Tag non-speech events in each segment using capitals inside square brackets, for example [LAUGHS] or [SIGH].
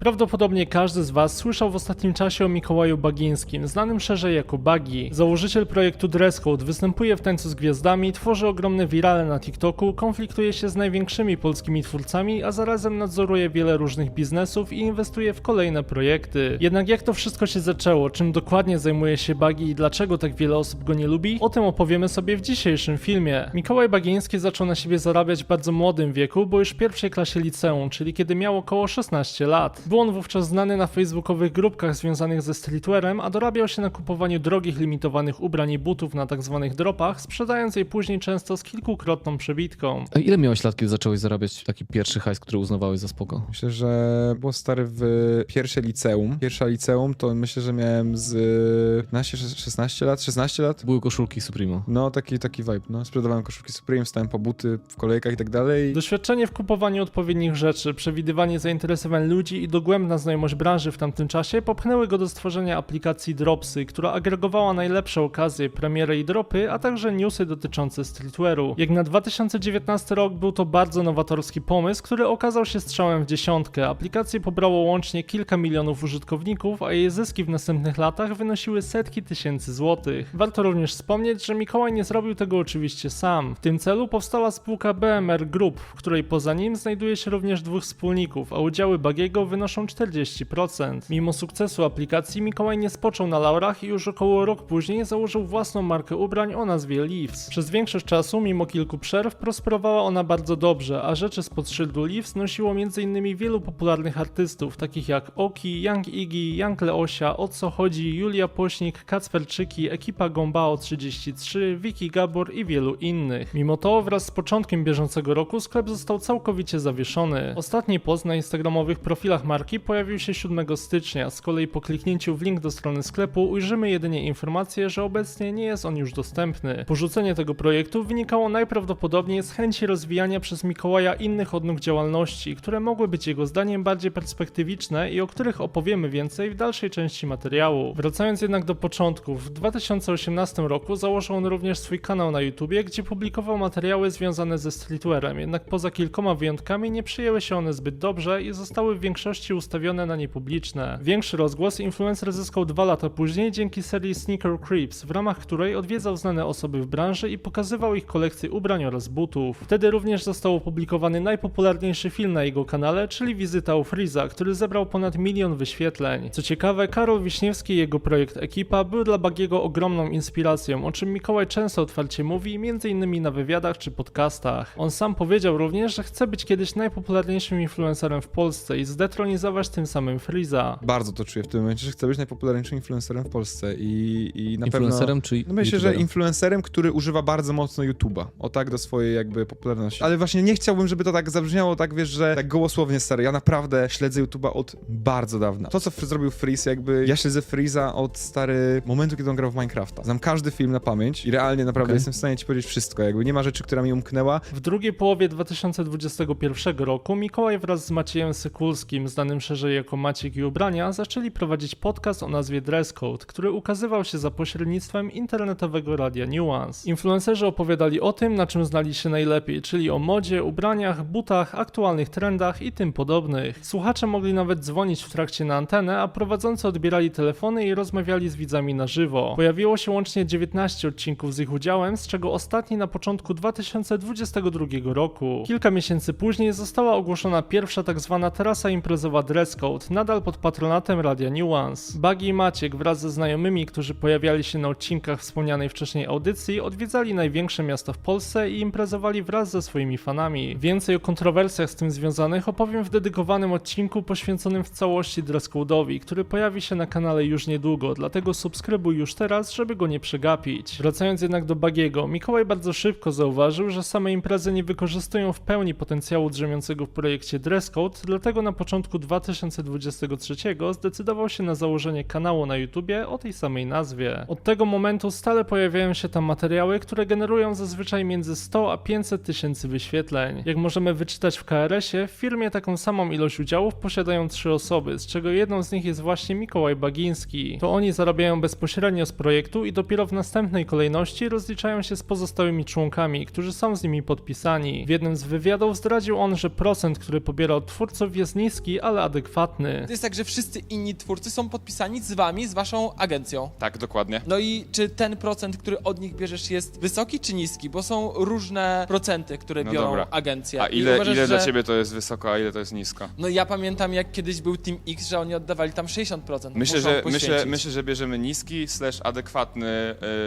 Prawdopodobnie każdy z Was słyszał w ostatnim czasie o Mikołaju Bagińskim, znanym szerzej jako Bagi. Założyciel projektu Dresscode występuje w tańcu z gwiazdami, tworzy ogromne wirale na TikToku, konfliktuje się z największymi polskimi twórcami, a zarazem nadzoruje wiele różnych biznesów i inwestuje w kolejne projekty. Jednak jak to wszystko się zaczęło, czym dokładnie zajmuje się Bagi i dlaczego tak wiele osób go nie lubi, o tym opowiemy sobie w dzisiejszym filmie. Mikołaj Bagiński zaczął na siebie zarabiać w bardzo młodym wieku, bo już w pierwszej klasie liceum, czyli kiedy miał około 16 lat. Był on wówczas znany na facebookowych grupkach związanych ze streetwearem, a dorabiał się na kupowaniu drogich, limitowanych ubrań i butów na tzw. dropach, sprzedając je później często z kilkukrotną przebitką. A ile miałeś lat, kiedy zacząłeś zarabiać taki pierwszy hajs, który uznawałeś za spoko? Myślę, że było stary w pierwsze liceum. Pierwsza liceum to myślę, że miałem z 15, 16 lat, 16 lat. Były koszulki Supremo. No, taki, taki vibe, no. Sprzedawałem koszulki Supreme, stałem po buty w kolejkach i tak dalej. Doświadczenie w kupowaniu odpowiednich rzeczy, przewidywanie zainteresowań ludzi i dogłębna znajomość branży w tamtym czasie popchnęły go do stworzenia aplikacji Dropsy, która agregowała najlepsze okazje, premiery i dropy, a także newsy dotyczące streetwearu. Jak na 2019 rok był to bardzo nowatorski pomysł, który okazał się strzałem w dziesiątkę. Aplikację pobrało łącznie kilka milionów użytkowników, a jej zyski w następnych latach wynosiły setki tysięcy złotych. Warto również wspomnieć, że Mikołaj nie zrobił tego oczywiście sam. W tym celu powstała spółka BMR Group, w której poza nim znajduje się również dwóch wspólników, a udziały Bagiego wynoszą 40%. Mimo sukcesu aplikacji Mikołaj nie spoczął na laurach i już około rok później założył własną markę ubrań o nazwie Leaves. Przez większość czasu, mimo kilku przerw, prosperowała ona bardzo dobrze, a rzeczy spod szyldu Leaves nosiło m.in. wielu popularnych artystów, takich jak Oki, Young Iggy, Young Leosia, O co chodzi, Julia Pośnik, Kacperczyki, ekipa Gombao 33, Vicky Gabor i wielu innych. Mimo to, wraz z początkiem bieżącego roku sklep został całkowicie zawieszony. Ostatni post na instagramowych profilach marki pojawił się 7 stycznia, z kolei po kliknięciu w link do strony sklepu ujrzymy jedynie informację, że obecnie nie jest on już dostępny. Porzucenie tego projektu wynikało najprawdopodobniej z chęci rozwijania przez Mikołaja innych odnóg działalności, które mogły być jego zdaniem bardziej perspektywiczne i o których opowiemy więcej w dalszej części materiału. Wracając jednak do początków, w 2018 roku założył on również swój kanał na YouTubie, gdzie publikował materiały związane ze streetwearem, jednak poza kilkoma wyjątkami nie przyjęły się one zbyt dobrze i zostały w większości ustawione na niepubliczne. Większy rozgłos influencer zyskał dwa lata później dzięki serii Sneaker Creeps, w ramach której odwiedzał znane osoby w branży i pokazywał ich kolekcje ubrań oraz butów. Wtedy również został opublikowany najpopularniejszy film na jego kanale, czyli Wizyta u Freeza, który zebrał ponad milion wyświetleń. Co ciekawe, Karol Wiśniewski i jego projekt Ekipa był dla Bagiego ogromną inspiracją, o czym Mikołaj często otwarcie mówi, m.in. na wywiadach czy podcastach. On sam powiedział również, że chce być kiedyś najpopularniejszym influencerem w Polsce i zdetronizować tym samym Freeza. Bardzo to czuję w tym momencie, że chcę być najpopularniejszym influencerem w Polsce i, i na Influencerem pewno... czy No myślę, że youtuberem? influencerem, który używa bardzo mocno YouTube'a. O tak do swojej jakby popularności. Ale właśnie nie chciałbym, żeby to tak zabrzmiało, tak wiesz, że tak gołosłownie stary. Ja naprawdę śledzę YouTube'a od bardzo dawna. To, co zrobił Freeze, jakby ja śledzę Freeza od stary momentu, kiedy on grał w Minecrafta. Znam każdy film na pamięć i realnie naprawdę Okej. jestem w stanie ci powiedzieć wszystko. Jakby nie ma rzeczy, która mi umknęła. W drugiej połowie 2021 roku Mikołaj wraz z Maciejem Sykulskim, znanym szerzej jako Maciek i Ubrania, zaczęli prowadzić podcast o nazwie Dresscode, który ukazywał się za pośrednictwem internetowego radia Nuance. Influencerzy opowiadali o tym, na czym znali się najlepiej, czyli o modzie, ubraniach, butach, aktualnych trendach i tym podobnych. Słuchacze mogli nawet dzwonić w trakcie na antenę, a prowadzący odbierali telefony i rozmawiali z widzami na żywo. Pojawiło się łącznie 19 odcinków z ich udziałem, z czego ostatni na początku 2022 roku. Kilka miesięcy później została ogłoszona pierwsza tak zwana terasa imprezowa Dresscode, nadal pod patronatem Radia Nuance. Bagi i Maciek wraz ze znajomymi, którzy pojawiali się na odcinkach wspomnianej wcześniej audycji, odwiedzali największe miasta w Polsce i imprezowali wraz ze swoimi fanami. Więcej o kontrowersjach z tym związanych opowiem w dedykowanym odcinku poświęconym w całości Dresscode'owi, który pojawi się na kanale już niedługo, dlatego subskrybuj już teraz, żeby go nie przegapić. Wracając jednak do Bagiego, Mikołaj bardzo szybko zauważył, że same imprezy nie wykorzystują w pełni potencjału drzemiącego w projekcie Dresscode, dlatego na początku 2023 zdecydował się na założenie kanału na YouTubie o tej samej nazwie. Od tego momentu stale pojawiają się tam materiały, które generują zazwyczaj między 100 a 500 tysięcy wyświetleń. Jak możemy wyczytać w KRS-ie, w firmie taką samą ilość udziałów posiadają trzy osoby, z czego jedną z nich jest właśnie Mikołaj Bagiński. To oni zarabiają bezpośrednio z projektu i dopiero w następnej kolejności rozliczają się z pozostałymi członkami, którzy są z nimi podpisani. W jednym z wywiadów zdradził on, że procent, który pobiera od twórców jest niski, ale adekwatny. To jest tak, że wszyscy inni twórcy są podpisani z wami, z waszą agencją. Tak, dokładnie. No i czy ten procent, który od nich bierzesz jest wysoki czy niski? Bo są różne procenty, które No biorą dobra. agencje. A I ile, uważasz, ile dla że- ciebie to jest wysoko, a ile to jest nisko? No ja pamiętam jak kiedyś był Team X, że oni oddawali tam 60%. Myślę, Muszą że, myślę, poświęcić. myślę, że bierzemy niski slash adekwatny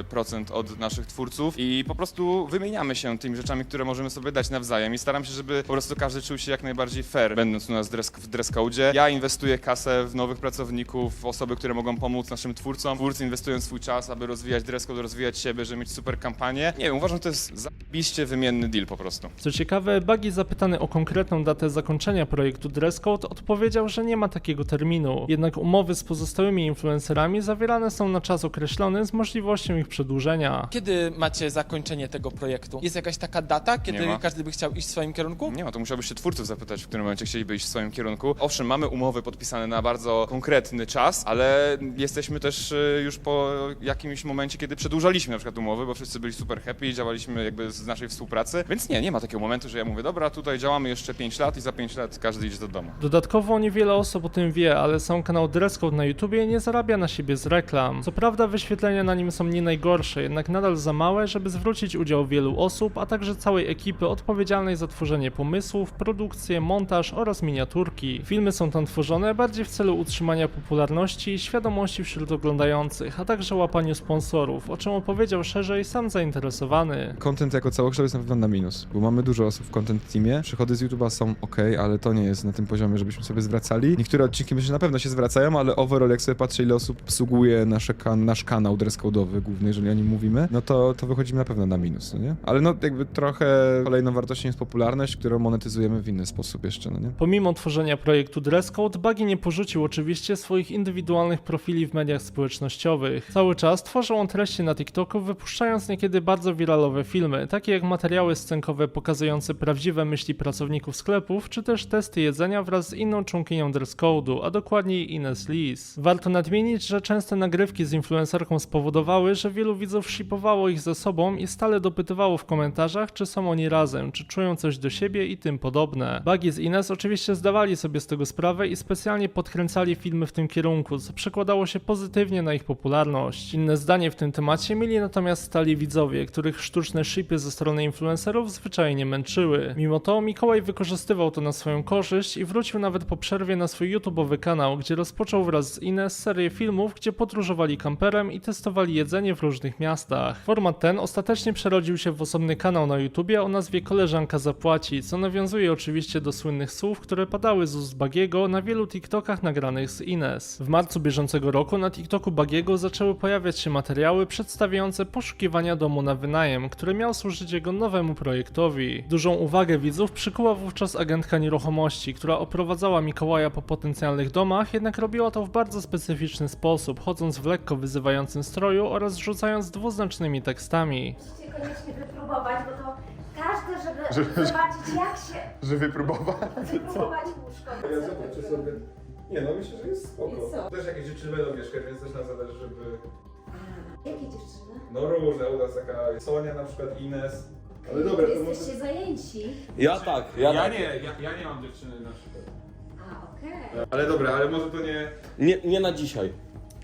y, procent od naszych twórców i po prostu wymieniamy się tymi rzeczami, które możemy sobie dać nawzajem i staram się, żeby po prostu każdy czuł się jak najbardziej fair, będąc u nas w dress, w dress code. Ja inwestuję kasę w nowych pracowników, w osoby, które mogą pomóc naszym twórcom. Twórcy inwestują swój czas, aby rozwijać dress code, rozwijać siebie, żeby mieć super kampanię. Nie wiem, uważam, że to jest zabiście wymienny deal po prostu. Co ciekawe, Buggy zapytany o konkretną datę zakończenia projektu Dresscode odpowiedział, że nie ma takiego terminu. Jednak umowy z pozostałymi influencerami zawierane są na czas określony z możliwością ich przedłużenia. Kiedy macie zakończenie tego projektu? Jest jakaś taka data, kiedy ma. każdy by chciał iść w swoim kierunku? Nie ma, to musiałbyś się twórców zapytać, w którym momencie chcieliby iść w swoim kierunku. Owszem, mamy umowy podpisane na bardzo konkretny czas, ale jesteśmy też y, już po jakimś momencie, kiedy przedłużaliśmy na przykład umowy, bo wszyscy byli super happy działaliśmy jakby z naszej współpracy, więc nie, nie ma takiego momentu, że ja mówię, dobra, tutaj działamy jeszcze 5 lat i za 5 lat każdy idzie do domu. Dodatkowo niewiele osób o tym wie, ale sam kanał Dresscode na YouTubie nie zarabia na siebie z reklam. Co prawda wyświetlenia na nim są nie najgorsze, jednak nadal za małe, żeby zwrócić udział wielu osób, a także całej ekipy odpowiedzialnej za tworzenie pomysłów, produkcję, montaż oraz miniaturki. Filmy są tam tworzone bardziej w celu utrzymania popularności i świadomości wśród oglądających, a także łapaniu sponsorów, o czym opowiedział szerzej sam zainteresowany. Content jako całokształt jest na pewno na minus, bo mamy dużo osób w content teamie. Przychody z YouTube'a są ok, ale to nie jest na tym poziomie, żebyśmy sobie zwracali. Niektóre odcinki myślę, że na pewno się zwracają, ale overall, jak sobie patrzę, ile osób obsługuje nasze kan nasz kanał dress-code'owy główny, jeżeli o nim mówimy, no to, to wychodzimy na pewno na minus, no nie? Ale no jakby trochę kolejną wartością jest popularność, którą monetyzujemy w inny sposób jeszcze, no nie? Pomimo tworzenia projektu Dresscode, Buggy nie porzucił oczywiście swoich indywidualnych profili w mediach społecznościowych. Cały czas tworzył on treści na TikToku, wypuszczając niekiedy bardzo wiralowe filmy, takie jak materiały scenkowe pokazujące prawdziwe myśli pracowników sklepów, czy też testy jedzenia wraz z inną członkinią Dresscode'u, a dokładniej Ines Lis. Warto nadmienić, że częste nagrywki z influencerką spowodowały, że wielu widzów shipowało ich ze sobą i stale dopytywało w komentarzach, czy są oni razem, czy czują coś do siebie i tym podobne. Buggy z Ines oczywiście zdawali sobie z tego sprawę i specjalnie podkręcali filmy w tym kierunku, co przekładało się pozytywnie na ich popularność. Inne zdanie w tym temacie mieli natomiast stali widzowie, których sztuczne shipy ze strony influencerów zwyczajnie męczyły. Mimo to Mikołaj wykorzystywał to na swoją korzyść i wrócił nawet po przerwie na swój YouTube'owy kanał, gdzie rozpoczął wraz z Ines serię filmów, gdzie podróżowali kamperem i testowali jedzenie w różnych miastach. Format ten ostatecznie przerodził się w osobny kanał na YouTubie o nazwie Koleżanka zapłaci, co nawiązuje oczywiście do słynnych słów, które padały z ust Bagiego na wielu TikTokach nagranych z Ines. W marcu bieżącego roku na TikToku Bagiego zaczęły pojawiać się materiały przedstawiające poszukiwania domu na wynajem, które miał służyć jego nowemu projektowi. Dużą uwagę widzów przykuła wówczas agentka nieruchomości, która oprowadzała Mikołaja po potencjalnych domach, jednak robiła to w bardzo specyficzny sposób, chodząc w lekko wyzywającym stroju oraz rzucając dwuznacznymi tekstami. Musicie koniecznie wypróbować, bo to każdy, żeby, zobaczyć jak się Że wypróbować? [LAUGHS] wypróbować łóżko. sobie... Nie no, myślę, że jest spoko. I co? Też jakieś dziewczyny będą mieszkać, więc też nam zależy, żeby... Jakie dziewczyny? No różne, u nas taka Sonia na przykład, Ines. Ale Wy dobra, to może... Jesteście zajęci. Ja tak, ja, tak. nie, ja, ja nie mam dziewczyny na przykład. A, okej. Ale dobra, ale może to nie... Nie, nie na dzisiaj.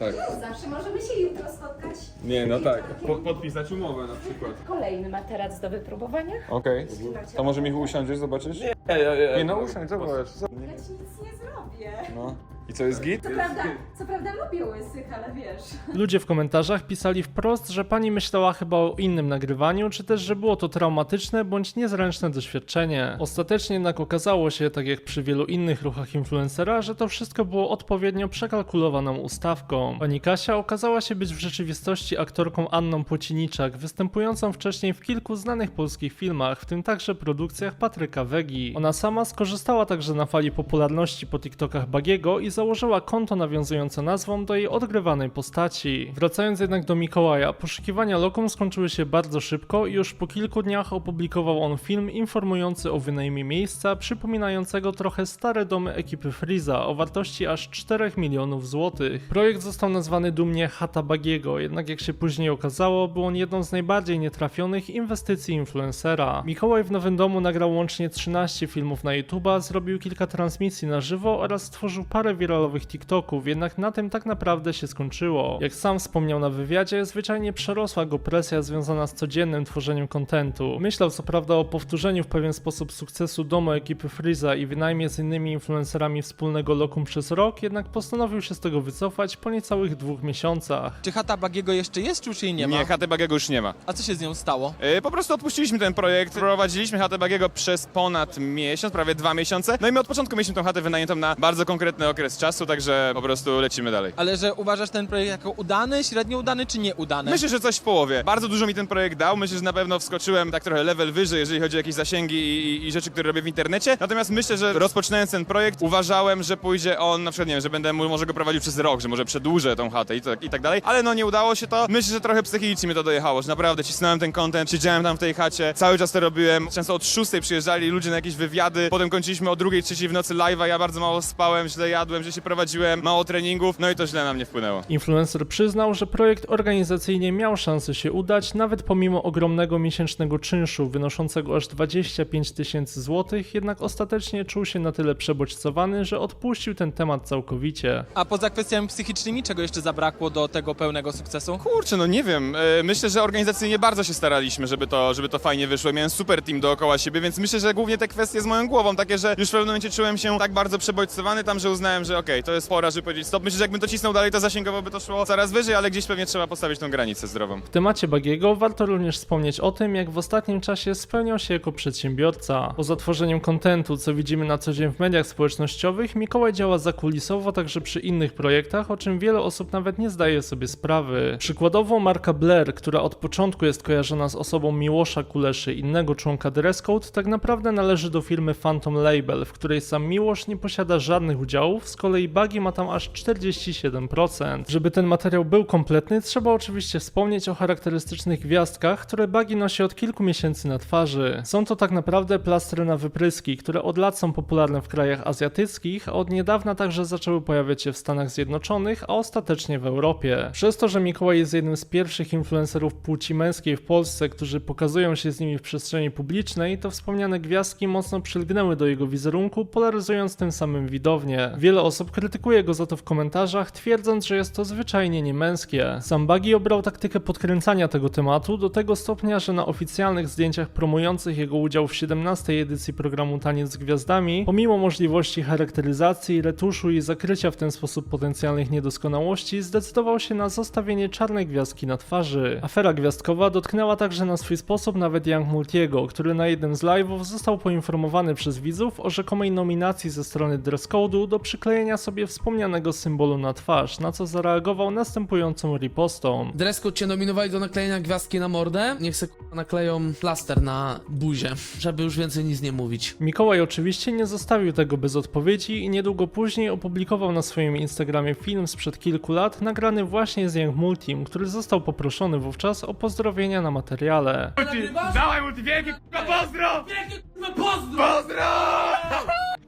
Tak. Zawsze możemy się jutro spotkać. Nie, no tak. Wieczorkiem. podpisać umowę na przykład. Kolejny materac do wypróbowania. Okej. To może Michu usiądziesz, zobaczysz? Nie, Nie, ja, ja, nie no usiądź, zobacz. Ja I co, jest git? Co prawda, co prawda lubię łysych, ale wiesz. Ludzie w komentarzach pisali wprost, że pani myślała chyba o innym nagrywaniu, czy też, że było to traumatyczne bądź niezręczne doświadczenie. Ostatecznie jednak okazało się, tak jak przy wielu innych ruchach influencera, że to wszystko było odpowiednio przekalkulowaną ustawką. Pani Kasia okazała się być w rzeczywistości aktorką Anną Płociniczak, występującą wcześniej w kilku znanych polskich filmach, w tym także produkcjach Patryka Wegi. Ona sama skorzystała także na fali popularności po TikTokach Bagiego i założyła konto nawiązujące nazwą do jej odgrywanej postaci. Wracając jednak do Mikołaja, poszukiwania lokum skończyły się bardzo szybko i już po kilku dniach opublikował on film informujący o wynajmie miejsca przypominającego trochę stare domy ekipy Freeza o wartości aż 4 milionów złotych. Projekt został nazwany dumnie Chata Bagiego, jednak jak się później okazało, był on jedną z najbardziej nietrafionych inwestycji influencera. Mikołaj w Nowym Domu nagrał łącznie 13 filmów na YouTube'a, zrobił kilka transmisji na żywo oraz stworzył parę wiralowych TikToków, jednak na tym tak naprawdę się skończyło. Jak sam wspomniał na wywiadzie, zwyczajnie przerosła go presja związana z codziennym tworzeniem kontentu. Myślał co prawda o powtórzeniu w pewien sposób sukcesu domu ekipy Freeza i wynajmie z innymi influencerami wspólnego lokum przez rok, jednak postanowił się z tego wycofać po niecałych dwóch miesiącach. Czy chata Bagiego jeszcze jest, czy już jej nie ma? Nie, Hatę Bagiego już nie ma. A co się z nią stało? E, Po prostu odpuściliśmy ten projekt, prowadziliśmy chatę Bagiego przez ponad miesiąc, prawie dwa miesiące. No i my od początku mieliśmy tą chatę wynajętą na bardzo konkretny okres czasu, także po prostu lecimy dalej. Ale że uważasz ten projekt jako udany, średnio udany, czy nieudany? Myślę, że coś w połowie. Bardzo dużo mi ten projekt dał. Myślę, że na pewno wskoczyłem tak trochę level wyżej, jeżeli chodzi o jakieś zasięgi i, i, rzeczy, które robię w internecie. Natomiast myślę, że rozpoczynając ten projekt, uważałem, że pójdzie on, na przykład nie wiem, że będę mu- może go prowadził przez rok, że może przedłużę tą chatę i tak, i tak dalej. Ale no nie udało się to. Myślę, że trochę psychicznie mi to dojechało, że naprawdę cisnąłem ten content, siedziałem tam w tej chacie, cały czas to robiłem. Często od szóstej przyjeżdżali ludzie na jakieś wywiady, potem kończyliśmy o drugiej, trzeciej w nocy live'a, ja bardzo mało spałem, źle jadłem, że się prowadziłem, mało treningów, no i to źle na mnie wpłynęło. Influencer przyznał, że projekt organizacyjnie miał szansę się udać, nawet pomimo ogromnego miesięcznego czynszu wynoszącego aż 25 tysięcy złotych, jednak ostatecznie czuł się na tyle przebodźcowany, że odpuścił ten temat całkowicie. A poza kwestiami psychicznymi, czego jeszcze zabrakło do tego pełnego sukcesu? Kurczę, no nie wiem. E, Myślę, że organizacyjnie bardzo się staraliśmy, żeby to, żeby to fajnie wyszło. Miałem super team dookoła siebie, więc myślę, że głównie te kwestie z moją głową, takie, że już w pewnym momencie czułem się tak bardzo przebodźcowany tam, że uznałem, że okej, to jest pora, żeby powiedzieć stop. Myślę, że jakbym to cisnął dalej, to zasięgowo by to szło coraz wyżej, ale gdzieś pewnie trzeba postawić tą granicę zdrową. W temacie Bagiego warto również wspomnieć o tym, jak w ostatnim czasie spełniał się jako przedsiębiorca. Poza tworzeniem kontentu, co widzimy na co dzień w mediach społecznościowych, Mikołaj działa zakulisowo także przy innych projektach, o czym wiele osób nawet nie zdaje sobie sprawy. Przykładowo marka Blair, która od początku jest kojarzona z osobą Miłosza Kuleszy, innego członka Dress Code, tak naprawdę należy do firmy Phantom Label, w której sam Miłosz nie posiada żadnych udziałów, z kolei Bagi ma tam aż 47%. Żeby ten materiał był kompletny, trzeba oczywiście wspomnieć o charakterystycznych gwiazdkach, które Bagi nosi od kilku miesięcy na twarzy. Są to tak naprawdę plastry na wypryski, które od lat są popularne w krajach azjatyckich, a od niedawna także zaczęły pojawiać się w Stanach Zjednoczonych, a ostatecznie w Europie. Przez to, że Mikołaj jest jednym z pierwszych influencerów płci męskiej w Polsce, którzy pokazują się z nimi w przestrzeni publicznej, to wspomniane gwiazdki mocno przylgnęły do jego wizerunku, polaryzując tym samym widownię. Wiele osób krytykuje go za to w komentarzach, twierdząc, że jest to zwyczajnie niemęskie. Sam Bagi obrał taktykę podkręcania tego tematu do tego stopnia, że na oficjalnych zdjęciach promujących jego udział w 17 edycji programu Taniec z Gwiazdami, pomimo możliwości charakteryzacji, retuszu i zakrycia w ten sposób potencjalnych niedoskonałości, zdecydował się na zostawienie czarnej gwiazdki na twarzy. Afera gwiazdkowa dotknęła także na swój sposób nawet Young Multiego, który na jednym z live'ów został poinformowany przez widzów o rzekomej nominacji ze strony Dress Code'u do przyklejenia sobie wspomnianego symbolu na twarz, na co zareagował następującą ripostą. Dresscode cię nominowali do naklejenia gwiazdki na mordę. Niech se k***a, nakleją plaster na buzię, żeby już więcej nic nie mówić. Mikołaj oczywiście nie zostawił tego bez odpowiedzi i niedługo później opublikował na swoim Instagramie film sprzed kilku lat, nagrany właśnie z Young Multim, który został poproszony wówczas o pozdrowienia na materiale. Dawaj mu wielkie pozdro!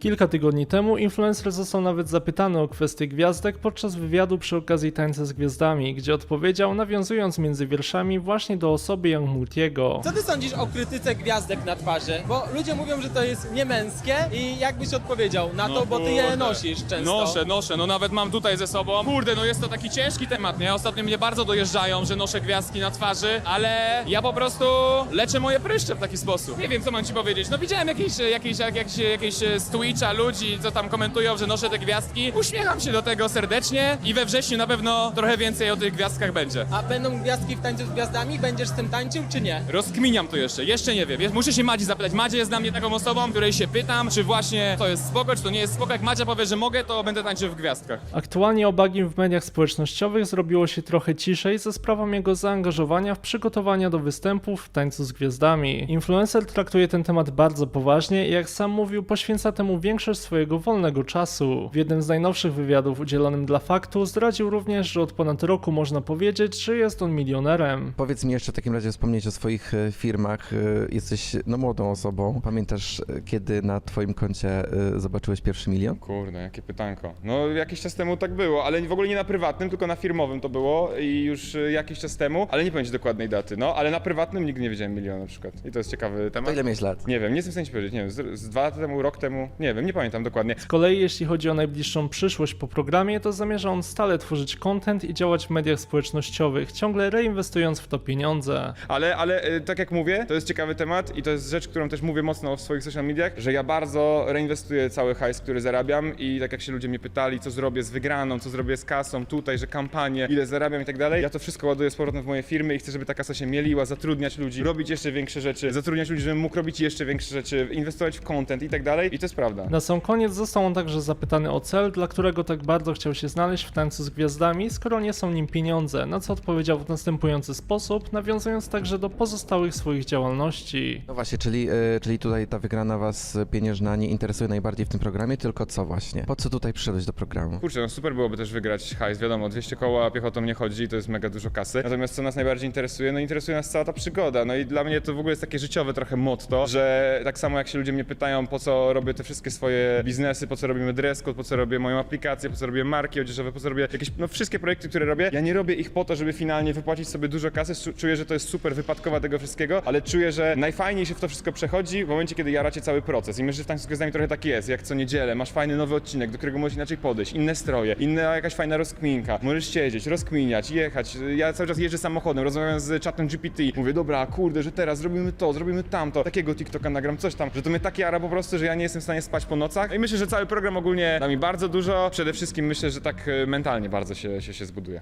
Kilka tygodni temu influencer został nawet zapytany o kwestię gwiazdek podczas wywiadu przy okazji Tańca z Gwiazdami, gdzie odpowiedział nawiązując między wierszami właśnie do osoby Young Multiego. Co ty sądzisz o krytyce gwiazdek na twarzy? Bo ludzie mówią, że to jest niemęskie i jakbyś odpowiedział na to, bo ty je kurde. nosisz często. Noszę, noszę, no nawet mam tutaj ze sobą. Kurde, no jest to taki ciężki temat, nie? Ostatnio mnie bardzo dojeżdżają, że noszę gwiazdki na twarzy, ale ja po prostu leczę moje pryszcze w taki sposób. Nie wiem, co mam ci powiedzieć. No widziałem jakieś, jakieś, jakieś, jakieś z Twitcha ludzi, co tam komentują, że noszę te gwiazdki. Uśmiecham się do tego serdecznie i we wrześniu na pewno trochę więcej o tych gwiazdkach będzie. A będą gwiazdki w tańcu z gwiazdami? Będziesz z tym tańczył, czy nie? Rozkminiam to jeszcze, jeszcze nie wiem. Muszę się Madzi zapytać. Madzia jest dla mnie taką osobą, której się pytam, czy właśnie to jest spoko, czy to nie jest spoko. Jak Madzia powie, że mogę, to będę tańczył w gwiazdkach. Aktualnie o Bagim w mediach społecznościowych zrobiło się trochę ciszej ze sprawą jego zaangażowania w przygotowania do występów w Tańcu z Gwiazdami. Influencer traktuje ten temat bardzo poważnie i jak sam mówił, poświęca temu mu większość swojego wolnego czasu. W jednym z najnowszych wywiadów udzielonym dla Faktu zdradził również, że od ponad roku można powiedzieć, że jest on milionerem. Powiedz mi jeszcze w takim razie wspomnieć o swoich e, firmach. E, Jesteś no, młodą osobą. Pamiętasz, e, kiedy na twoim koncie e, zobaczyłeś pierwszy milion? Kurde, jakie pytanko. No jakiś czas temu tak było, ale w ogóle nie na prywatnym, tylko na firmowym to było i już jakiś czas temu, ale nie pamiętam dokładnej daty, no, ale na prywatnym nigdy nie wiedziałem miliona na przykład. I to jest ciekawy To temat. ile miałeś lat? Nie wiem, nie jestem w stanie ci powiedzieć, nie wiem, z, z dwa lata temu, rok temu, nie wiem, nie pamiętam dokładnie. Z kolei jeśli chodzi o najbliższą przyszłość po programie, to zamierza on stale tworzyć content i działać w mediach społecznościowych, ciągle reinwestując w to pieniądze. Ale, ale y, tak jak mówię, to jest ciekawy temat i to jest rzecz, którą też mówię mocno w swoich social mediach, że ja bardzo reinwestuję cały hajs, który zarabiam i tak jak się ludzie mnie pytali, co zrobię z wygraną, co zrobię z kasą tutaj, że kampanię, ile zarabiam i tak dalej, ja to wszystko ładuję z powrotem w moje firmy i chcę, żeby ta kasa się mieliła, zatrudniać ludzi, robić jeszcze większe rzeczy, zatrudniać ludzi, żebym mógł robić jeszcze większe rzeczy, inwestować w content i tak dalej i to jest prawda. Na sam koniec został on także zapytany o cel, dla którego tak bardzo chciał się znaleźć w tańcu z gwiazdami, skoro nie są nim pieniądze, na co odpowiedział w następujący sposób, nawiązując także do pozostałych swoich działalności. No właśnie, czyli, e, czyli tutaj ta wygrana was pieniężna nie interesuje najbardziej w tym programie, tylko co właśnie? Po co tutaj przyszedłeś do programu? Kurczę, no super byłoby też wygrać hajs, wiadomo, 200 koła piechotą nie chodzi, to jest mega dużo kasy. Natomiast co nas najbardziej interesuje? No interesuje nas cała ta przygoda. No i dla mnie to w ogóle jest takie życiowe trochę motto, że tak samo jak się ludzie mnie pytają, po co robię te wszystkie swoje biznesy, po co robimy dress code, po co robię moją aplikację, po co robię marki odzieżowe, po co robię jakieś, no wszystkie projekty, które robię, ja nie robię ich po to, żeby finalnie wypłacić sobie dużo kasy, Czu- czuję, że to jest super wypadkowa tego wszystkiego, ale czuję, że najfajniej się w to wszystko przechodzi w momencie, kiedy jaracie cały proces. I myślę, że w Tańcu z Gwiazdami trochę tak jest, jak co niedzielę, masz fajny nowy odcinek, do którego możesz inaczej podejść, inne stroje, inna jakaś fajna rozkminka, możesz siedzieć, rozkminiać, jechać. Ja cały czas jeżdżę samochodem, rozmawiam z czatem GPT, mówię, dobra, kurde, że teraz zrobimy to, zrobimy tamto, takiego TikToka nagram, coś tam, że to mnie tak jara po prostu, że ja nie jestem w stanie spać po nocach. I myślę, że cały program ogólnie da mi bardzo dużo, przede wszystkim myślę, że tak e, mentalnie bardzo się, się, się zbuduje.